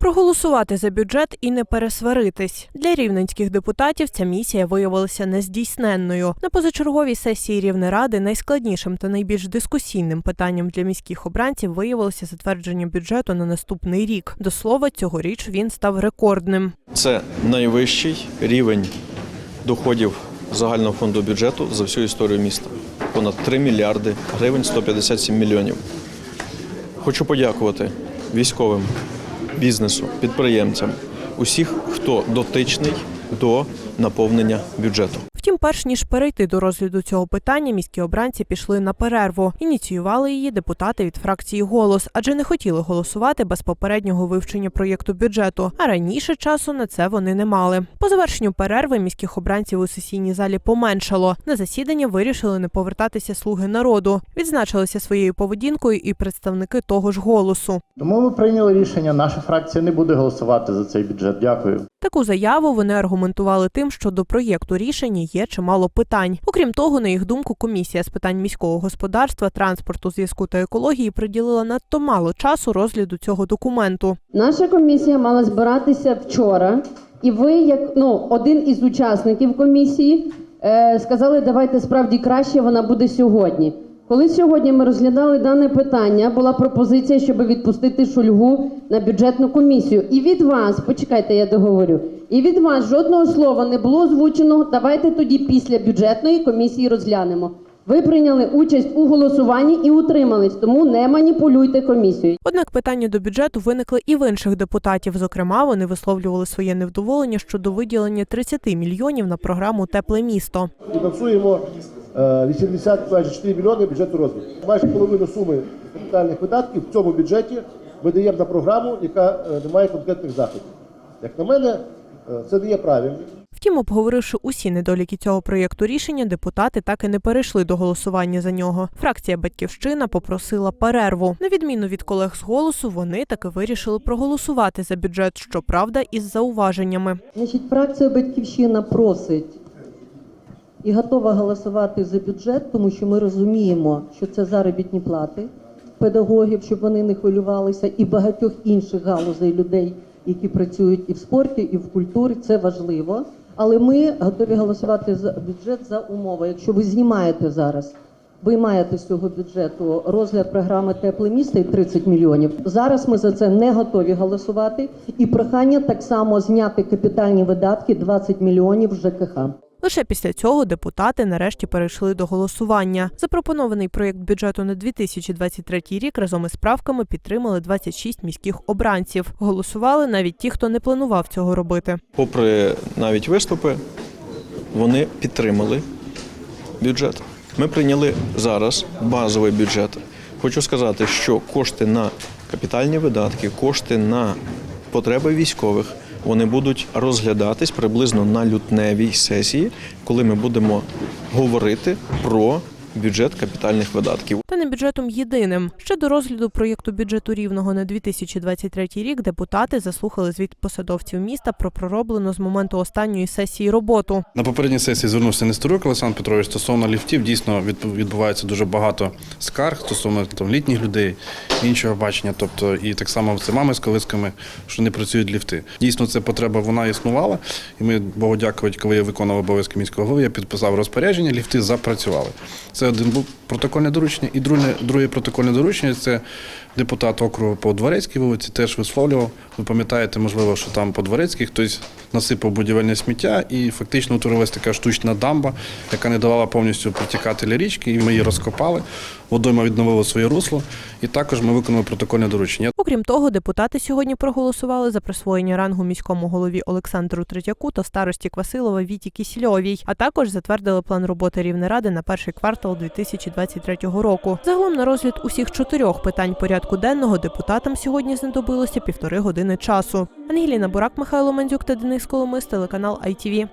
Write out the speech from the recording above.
Проголосувати за бюджет і не пересваритись для рівненських депутатів. Ця місія виявилася нездійсненною. На позачерговій сесії Рівнеради найскладнішим та найбільш дискусійним питанням для міських обранців виявилося затвердження бюджету на наступний рік. До слова, цьогоріч він став рекордним. Це найвищий рівень доходів загального фонду бюджету за всю історію міста. Понад 3 мільярди гривень 157 мільйонів. Хочу подякувати військовим, бізнесу, підприємцям, усіх, хто дотичний до наповнення бюджету. Перш ніж перейти до розгляду цього питання, міські обранці пішли на перерву. Ініціювали її депутати від фракції Голос, адже не хотіли голосувати без попереднього вивчення проєкту бюджету. А раніше часу на це вони не мали. По завершенню перерви міських обранців у сесійній залі поменшало. На засідання вирішили не повертатися слуги народу. Відзначилися своєю поведінкою і представники того ж голосу. Тому ми прийняли рішення. Наша фракція не буде голосувати за цей бюджет. Дякую. Таку заяву вони аргументували тим, що до проєкту рішення є чимало питань. Окрім того, на їх думку, комісія з питань міського господарства, транспорту, зв'язку та екології приділила надто мало часу розгляду цього документу. Наша комісія мала збиратися вчора, і ви, як ну один із учасників комісії, е, сказали, давайте справді краще вона буде сьогодні. Коли сьогодні ми розглядали дане питання, була пропозиція, щоб відпустити шульгу на бюджетну комісію. І від вас, почекайте, я договорю. І від вас жодного слова не було озвучено. Давайте тоді після бюджетної комісії розглянемо. Ви прийняли участь у голосуванні і утримались, тому не маніпулюйте комісією. Однак питання до бюджету виникли і в інших депутатів. Зокрема, вони висловлювали своє невдоволення щодо виділення 30 мільйонів на програму Тепле місто. фінансуємо е, 84 мільйони бюджету розвитку. Майже половину суми капітальних видатків в цьому бюджеті ми даємо на програму, яка е, не має конкретних заходів. Як на мене, е, це не є правильно. Втім, обговоривши усі недоліки цього проєкту рішення, депутати так і не перейшли до голосування за нього. Фракція Батьківщина попросила перерву. На відміну від колег з голосу, вони таки вирішили проголосувати за бюджет, щоправда, із зауваженнями. Значить, фракція Батьківщина просить і готова голосувати за бюджет, тому що ми розуміємо, що це заробітні плати педагогів, щоб вони не хвилювалися, і багатьох інших галузей людей, які працюють і в спорті, і в культурі. Це важливо. Але ми готові голосувати за бюджет за умови. Якщо ви знімаєте зараз, виймаєте з цього бюджету розгляд програми Тепле місто і 30 мільйонів. Зараз ми за це не готові голосувати. І прохання так само зняти капітальні видатки 20 мільйонів ЖКХ. Лише після цього депутати нарешті перейшли до голосування. Запропонований проєкт бюджету на 2023 рік разом із правками підтримали 26 міських обранців. Голосували навіть ті, хто не планував цього робити. Попри навіть виступи, вони підтримали бюджет. Ми прийняли зараз базовий бюджет. Хочу сказати, що кошти на капітальні видатки, кошти на потреби військових. Вони будуть розглядатись приблизно на лютневій сесії, коли ми будемо говорити про бюджет капітальних видатків. Та не бюджетом єдиним. Ще до розгляду проєкту бюджету рівного на 2023 рік депутати заслухали звіт посадовців міста про пророблену з моменту останньої сесії роботу. На попередній сесії звернувся Нестерук Олександр Петрович стосовно ліфтів. Дійсно відбу- відбувається дуже багато скарг стосовно там літніх людей, іншого бачення. Тобто, і так само це мами з колисками, що не працюють ліфти. Дійсно, це потреба вона існувала. І ми Богу дякувати, коли я виконував обов'язки міського голови, я підписав розпорядження, ліфти запрацювали. Це один був протокольне доручення. І друге, друге протокольне доручення це депутат округу по Дворецькій вулиці теж висловлював. Ви пам'ятаєте, можливо, що там по Дворецькій хтось насипав будівельне сміття і фактично утворилась така штучна дамба, яка не давала повністю протікати для річки, і ми її розкопали. Водойма відновила своє русло, і також ми виконали протокольне доручення. Окрім того, депутати сьогодні проголосували за присвоєння рангу міському голові Олександру Третяку та старості Квасилова Віті Кісільовій, а також затвердили план роботи Рівнеради на перший квартал 2023 року. Загалом на розгляд усіх чотирьох питань порядку денного депутатам сьогодні знадобилося півтори години часу. Ангеліна Бурак, Михайло Мандзюк та Денис Коломис, телеканал ITV.